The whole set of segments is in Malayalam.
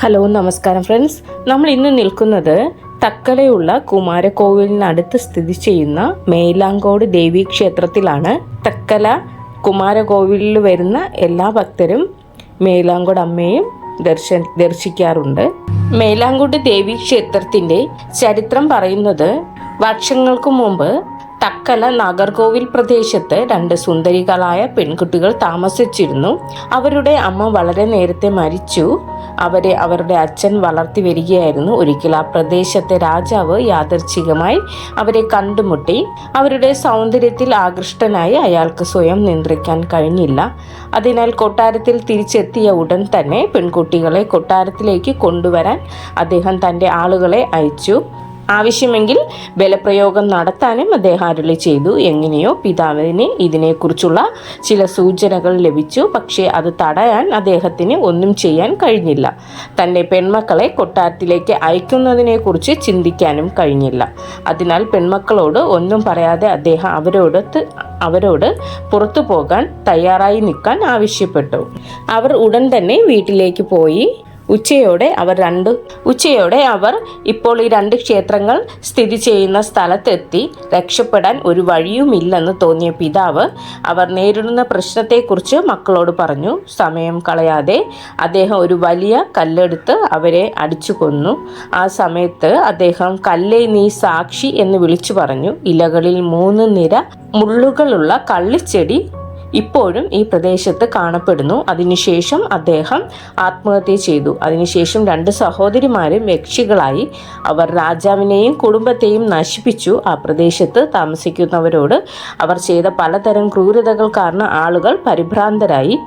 ഹലോ നമസ്കാരം ഫ്രണ്ട്സ്. നമ്മൾ ഇന്ന് നിൽക്കുന്നത് തക്കലയുള്ള കുമാരകോവിലിനടുത്ത് സ്ഥിതി ചെയ്യുന്ന മേലാങ്കോട് ദേവീ ക്ഷേത്രത്തിലാണ്. തക്കല കുമാരകോവിലിൽ വരുന്ന എല്ലാ ഭക്തരും മേലാങ്കോട് അമ്മയും ദർശ ദർശിക്കാറുണ്ട്. മേലാങ്കോട് ദേവീ ക്ഷേത്രത്തിന്റെ ചരിത്രം പറയുന്നത് വർഷങ്ങൾക്ക് മുമ്പ് തക്കല നാഗർകോവിൽ പ്രദേശത്ത് രണ്ട് സുന്ദരികളായ പെൺകുട്ടികൾ താമസിച്ചിരുന്നു. അവരുടെ അമ്മ വളരെ നേരത്തെ മരിച്ചു. അവരെ അവരുടെ അച്ഛൻ വളർത്തി വരികയായിരുന്നു. ഒരിക്കൽ ആ പ്രദേശത്തെ രാജാവ് യാദർച്ഛികമായി അവരെ കണ്ടുമുട്ടി. അവരുടെ സൗന്ദര്യത്തിൽ ആകൃഷ്ടനായി അയാൾക്ക് സ്വയം നിയന്ത്രിക്കാൻ കഴിഞ്ഞില്ല. അതിനാൽ കൊട്ടാരത്തിൽ തിരിച്ചെത്തിയ ഉടൻ തന്നെ പെൺകുട്ടികളെ കൊട്ടാരത്തിലേക്ക് കൊണ്ടുവരാൻ അദ്ദേഹം തന്റെ ആളുകളെ അയച്ചു. ആവശ്യമെങ്കിൽ ബലപ്രയോഗം നടത്താനും അദ്ദേഹം അരുളി ചെയ്തു. എങ്ങനെയോ പിതാവിന് ഇതിനെക്കുറിച്ചുള്ള ചില സൂചനകൾ ലഭിച്ചു. പക്ഷേ അത് തടയാൻ അദ്ദേഹത്തിന് ഒന്നും ചെയ്യാൻ കഴിഞ്ഞില്ല. തന്റെ പെൺമക്കളെ കൊട്ടാരത്തിലേക്ക് അയക്കുന്നതിനെക്കുറിച്ച് ചിന്തിക്കാനും കഴിഞ്ഞില്ല. അതിനാൽ പെൺമക്കളോട് ഒന്നും പറയാതെ അദ്ദേഹം അവരോട് അവരോട് പുറത്തു പോകാൻ തയ്യാറായി നിൽക്കാൻ ആവശ്യപ്പെട്ടു. അവർ ഉടൻ തന്നെ വീട്ടിലേക്ക് പോയി ഉച്ചയോടെ അവർ രണ്ട് ഉച്ചയോടെ അവർ ഇപ്പോൾ ഈ രണ്ട് ക്ഷേത്രങ്ങൾ സ്ഥിതി ചെയ്യുന്ന സ്ഥലത്തെത്തി രക്ഷപ്പെടാൻ ഒരു വഴിയുമില്ലെന്ന് തോന്നിയ പിതാവ് അവർ നേരിടുന്ന പ്രശ്നത്തെക്കുറിച്ച് മക്കളോട് പറഞ്ഞു. സമയം കളയാതെ അദ്ദേഹം ഒരു വലിയ കല്ലെടുത്ത് അവരെ അടിച്ചു കൊന്നു ആ സമയത്ത് അദ്ദേഹം കല്ലേ നീ സാക്ഷി എന്ന് വിളിച്ചു പറഞ്ഞു. ഇലകളിൽ മൂന്ന് നിര മുള്ളുകളുള്ള കള്ളിച്ചെടി ഇപ്പോഴും ഈ പ്രദേശത്ത് കാണപ്പെടുന്നു. അതിനുശേഷം അദ്ദേഹം ആത്മഹത്യ ചെയ്തു. അതിനുശേഷം രണ്ട് സഹോദരിമാരും യക്ഷികളായി അവർ രാജാവിനെയും കുടുംബത്തെയും നശിപ്പിച്ചു. ആ പ്രദേശത്ത് താമസിക്കുന്നവരോട് അവർ ചെയ്ത പലതരം ക്രൂരതകൾ കാരണം ആളുകൾ പരിഭ്രാന്തരായി.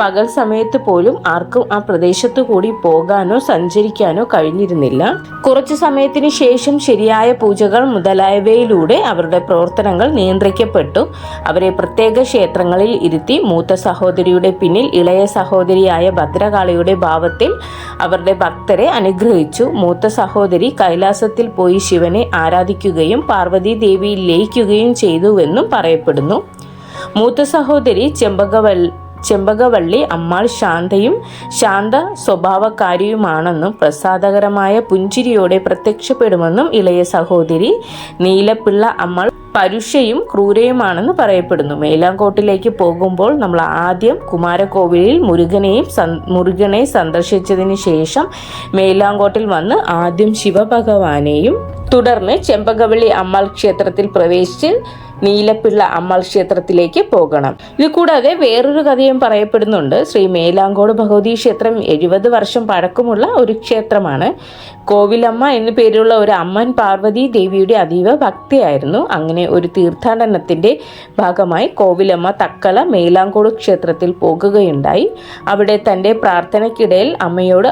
പകൽ സമയത്ത് പോലും ആർക്കും ആ പ്രദേശത്ത് കൂടി പോകാനോ സഞ്ചരിക്കാനോ കഴിഞ്ഞിരുന്നില്ല. കുറച്ചു സമയത്തിന് ശേഷം ശരിയായ പൂജകൾ മുതലായവയിലൂടെ അവരുടെ പ്രവർത്തനങ്ങൾ നിയന്ത്രിക്കപ്പെട്ടു. അവരെ പ്രത്യേക ക്ഷേത്രങ്ങളിൽ ഇരുത്തി മൂത്ത സഹോദരിയുടെ പിന്നിൽ ഇളയ സഹോദരിയായ ഭദ്രകാളിയുടെ ഭാവത്തിൽ അവരുടെ ഭക്തരെ അനുഗ്രഹിച്ചു. മൂത്ത സഹോദരി കൈലാസത്തിൽ പോയി ശിവനെ ആരാധിക്കുകയും പാർവതി ദേവിയിൽ ലയിക്കുകയും ചെയ്തുവെന്നും പറയപ്പെടുന്നു. മൂത്ത സഹോദരി ചെമ്പകവൽ ചെമ്പകവള്ളി അമ്മാൾ ശാന്തയും ശാന്ത സ്വഭാവക്കാരിയുമാണെന്നും പ്രസാദകരമായ പുഞ്ചിരിയോടെ പ്രത്യക്ഷപ്പെടുമെന്നും ഇളയ സഹോദരി നീലപ്പിള്ള അമ്മാൾ പരുഷയും ക്രൂരയുമാണെന്ന് പറയപ്പെടുന്നു. മേലാങ്കോട്ടിലേക്ക് പോകുമ്പോൾ നമ്മൾ ആദ്യം കുമാരകോവിലിൽ മുരുകനെയും മുരുകനെ സന്ദർശിച്ചതിന് ശേഷം മേലാങ്കോട്ടിൽ വന്ന് ആദ്യം ശിവഭഗവാനെയും തുടർന്ന് ചെമ്പകവള്ളി അമ്മാൾ ക്ഷേത്രത്തിൽ പ്രവേശിച്ച് നീലപ്പിള്ള അമ്മൾ ക്ഷേത്രത്തിലേക്ക് പോകണം. ഇത് കൂടാതെ വേറൊരു കഥയും പറയപ്പെടുന്നുണ്ട്. ശ്രീ മേലാങ്കോട് ഭഗവതി ക്ഷേത്രം എഴുപത് വർഷം പഴക്കമുള്ള ഒരു ക്ഷേത്രമാണ്. കോവിലമ്മ എന്നു പേരുള്ള ഒരു അമ്മൻ പാർവതി ദേവിയുടെ അതീവ ഭക്തിയായിരുന്നു. അങ്ങനെ ഒരു തീർത്ഥാടനത്തിന്റെ ഭാഗമായി കോവിലമ്മ തക്കല മേലാങ്കോട് ക്ഷേത്രത്തിൽ പോകുകയുണ്ടായി. അവിടെ തന്റെ പ്രാർത്ഥനയ്ക്കിടയിൽ അമ്മയോട്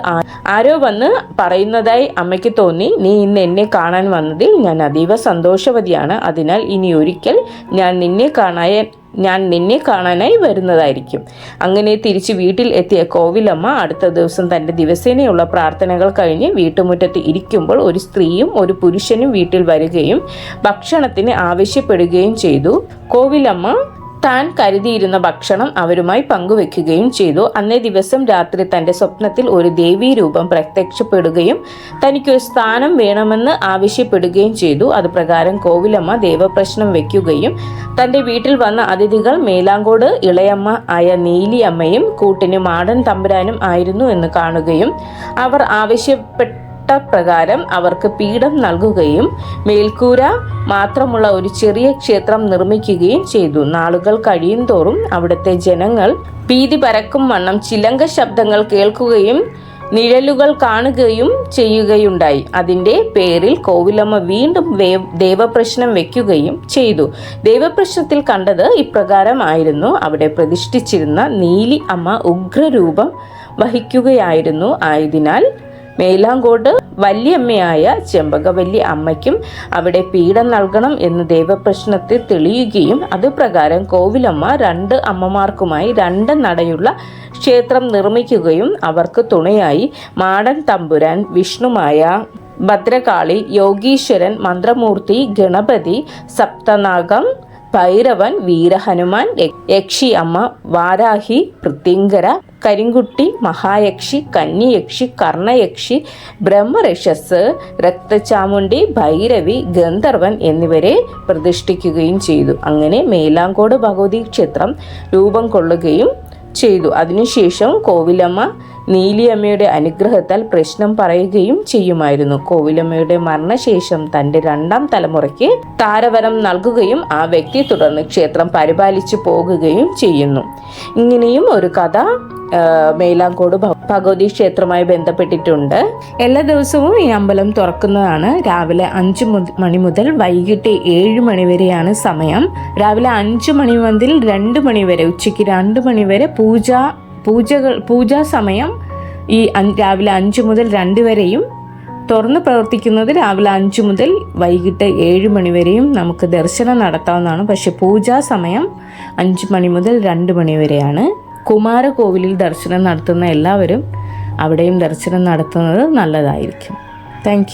ആരോ വന്ന് പറയുന്നതായി അമ്മയ്ക്ക് തോന്നി. നീ ഇന്ന് എന്നെ കാണാൻ വന്നതിൽ ഞാൻ അതീവ സന്തോഷവതിയാണ്. അതിനാൽ ഇനി ഒരിക്കൽ ഞാൻ നിന്നെ കാണാൻ ഞാൻ നിന്നെ കാണാനായി വരുന്നതായിരിക്കും. അങ്ങനെ തിരിച്ച് വീട്ടിൽ എത്തിയ കോവിലമ്മ അടുത്ത ദിവസം തന്റെ ദിവസേനയുള്ള പ്രാർത്ഥനകൾ കഴിഞ്ഞ് വീട്ടുമുറ്റത്ത് ഇരിക്കുമ്പോൾ ഒരു സ്ത്രീയും ഒരു പുരുഷനും വീട്ടിൽ വരികയും ഭക്ഷണത്തിന് ആവശ്യപ്പെടുകയും ചെയ്തു. കോവിലമ്മ താൻ കരുതിയിരുന്ന ഭക്ഷണം അവരുമായി പങ്കുവെക്കുകയും ചെയ്തു. അന്നേ ദിവസം രാത്രി തന്റെ സ്വപ്നത്തിൽ ഒരു ദേവീ രൂപം പ്രത്യക്ഷപ്പെടുകയും തനിക്കൊരു സ്ഥാനം വേണമെന്ന് ആവശ്യപ്പെടുകയും ചെയ്തു. അതുപ്രകാരം കോവിലമ്മ ദേവപ്രശ്നം വെക്കുകയും തന്റെ വീട്ടിൽ വന്ന അതിഥികൾ മേലാങ്കോട് ഇളയമ്മ ആയ നീലിയമ്മയും കൂട്ടിന് മാടൻ തമ്പുരാനും ആയിരുന്നു എന്ന് കാണുകയും അവർ ആവശ്യപ്പെട്ട പ്രകാരം അവർക്ക് പീഠം നൽകുകയും മേൽക്കൂര മാത്രമുള്ള ഒരു ചെറിയ ക്ഷേത്രം നിർമ്മിക്കുകയും ചെയ്തു. നാളുകൾ കഴിയും തോറും അവിടുത്തെ ജനങ്ങൾ ഭീതി പരക്കും വണ്ണം ചിലങ്ക ശബ്ദങ്ങൾ കേൾക്കുകയും നിഴലുകൾ കാണുകയും ചെയ്യുകയുണ്ടായി. അതിന്റെ പേരിൽ കോവിലമ്മ വീണ്ടും ദേവപ്രശ്നം വെക്കുകയും ചെയ്തു. ദേവപ്രശ്നത്തിൽ കണ്ടത് ഇപ്രകാരമായിരുന്നു. അവിടെ പ്രതിഷ്ഠിച്ചിരുന്ന നീലി അമ്മ ഉഗ്രരൂപം വഹിക്കുകയായിരുന്നു. ആയതിനാൽ മേലാങ്കോട് വല്യമ്മയായ ചെമ്പകവല്ലി അമ്മയ്ക്കും അവിടെ പീഠം നൽകണം എന്ന് ദേവപ്രശ്നത്തെ തെളിയുകയും അതുപ്രകാരം കോവിലമ്മ രണ്ട് അമ്മമാർക്കുമായി രണ്ട് നടയുള്ള ക്ഷേത്രം നിർമ്മിക്കുകയും അവർക്ക് തുണയായി മാടൻ തമ്പുരാൻ വിഷ്ണുമായ ഭദ്രകാളി യോഗീശ്വരൻ മന്ത്രമൂർത്തി ഗണപതി സപ്തനാഗം ഭൈരവൻ വീരഹനുമാൻ യക്ഷി അമ്മ വാരാഹി പൃത്തിങ്കര കരിങ്കുട്ടി മഹായക്ഷി കന്നിയക്ഷി കർണയക്ഷി ബ്രഹ്മരക്ഷസ് രക്തചാമുണ്ടി ഭൈരവി ഗന്ധർവൻ എന്നിവരെ പ്രതിഷ്ഠിക്കുകയും ചെയ്തു. അങ്ങനെ മേലാങ്കോട് ഭഗവതി ക്ഷേത്രം രൂപം കൊള്ളുകയും ചെയ്തു. അതിനുശേഷം കോവിലമ്മ നീലിയമ്മയുടെ അനുഗ്രഹത്താൽ പ്രശ്നം പറയുകയും ചെയ്യുമായിരുന്നു. കോവിലമ്മയുടെ മരണശേഷം തന്റെ രണ്ടാം തലമുറയ്ക്ക് താരവരം നൽകുകയും ആ വ്യക്തി തുടർന്ന് ക്ഷേത്രം പരിപാലിച്ചു പോകുകയും ചെയ്യുന്നു. ഇങ്ങനെയും ഒരു കഥ മേലാങ്കോട് ഭഗവതി ക്ഷേത്രമായി ബന്ധപ്പെട്ടിട്ടുണ്ട്. എല്ലാ ദിവസവും ഈ അമ്പലം തുറക്കുന്നതാണ്. രാവിലെ അഞ്ച് മണി മുതൽ വൈകിട്ട് ഏഴ് മണി വരെയാണ് സമയം. രാവിലെ അഞ്ച് മണി മുതൽ രണ്ട് മണി വരെ ഉച്ചയ്ക്ക് രണ്ട് മണി വരെ പൂജ പൂജകൾ പൂജാ സമയം ഈ രാവിലെ അഞ്ച് മുതൽ രണ്ട് വരെയും തുറന്ന് പ്രവർത്തിക്കുന്നത് രാവിലെ അഞ്ച് മുതൽ വൈകിട്ട് ഏഴ് മണി വരെയും നമുക്ക് ദർശനം നടത്താവുന്നതാണ്. പക്ഷെ പൂജാ സമയം അഞ്ച് മണി മുതൽ രണ്ട് മണി വരെയാണ്. കുമാരകോവിലിൽ ദർശനം നടത്തുന്ന എല്ലാവരും അവിടെയും ദർശനം നടത്തുന്നത് നല്ലതായിരിക്കും. താങ്ക്